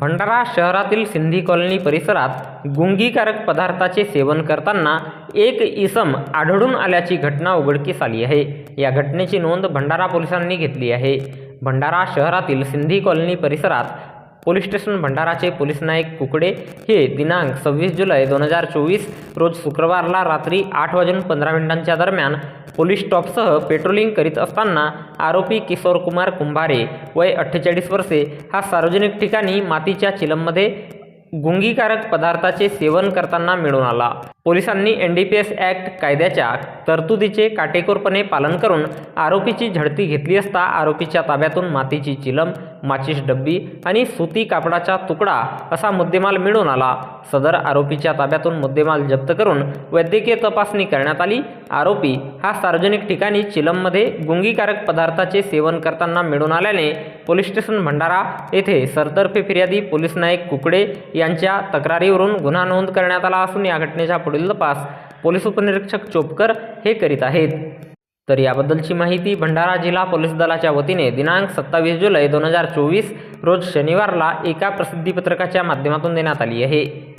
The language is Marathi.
भंडारा शहरातील सिंधी कॉलनी परिसरात गुंगीकारक पदार्थाचे सेवन करताना एक इसम आढळून आल्याची घटना उघडकीस आली आहे. या घटनेची नोंद भंडारा पोलिसांनी घेतली आहे. भंडारा शहरातील सिंधी कॉलनी परिसरात पोलीस स्टेशन भंडाराचे पोलीस नायक कुकडे हे दिनांक सव्वीस जुलै दोन हजार चोवीस रोज शुक्रवारला रात्री आठ वाजून पंधरा मिनिटांच्या दरम्यान पोलीस स्टॉपसह पेट्रोलिंग करीत असताना आरोपी किशोर कुमार कुंभारे वय अठ्ठेचाळीस वर्षे हा सार्वजनिक ठिकाणी मातीच्या चिलममध्ये गुंगीकारक पदार्थाचे सेवन करताना मिळून आला. पोलिसांनी N D P S act कायद्याच्या तरतुदीचे काटेकोरपणे पालन करून आरोपीची झडती घेतली असता आरोपीच्या ताब्यातून मातीची चिलम माचीस डब्बी आणि सुती कापडाचा तुकडा असा मुद्देमाल मिळून आला. सदर आरोपीच्या ताब्यातून मुद्देमाल जप्त करून वैद्यकीय तपासणी करण्यात आली. आरोपी हा सार्वजनिक ठिकाणी चिलममध्ये गुंगीकारक पदार्थाचे सेवन करताना मिळून आल्याने पोलीस स्टेशन भंडारा येथे सरतर्फे फिर्यादी पोलीस नायक कुकडे यांच्या तक्रारीवरून गुन्हा नोंद करण्यात आला असून या घटनेचा पुढील तपास पोलीस उपनिरीक्षक चोपकर हे करीत आहेत. तर याबद्दलची माहिती भंडारा जिल्हा पोलीस दलाच्या वतीने दिनांक सत्तावीस जुलै दोन हजार चोवीस रोज शनिवारला एका प्रसिद्धीपत्रकाच्या माध्यमातून देण्यात आली आहे.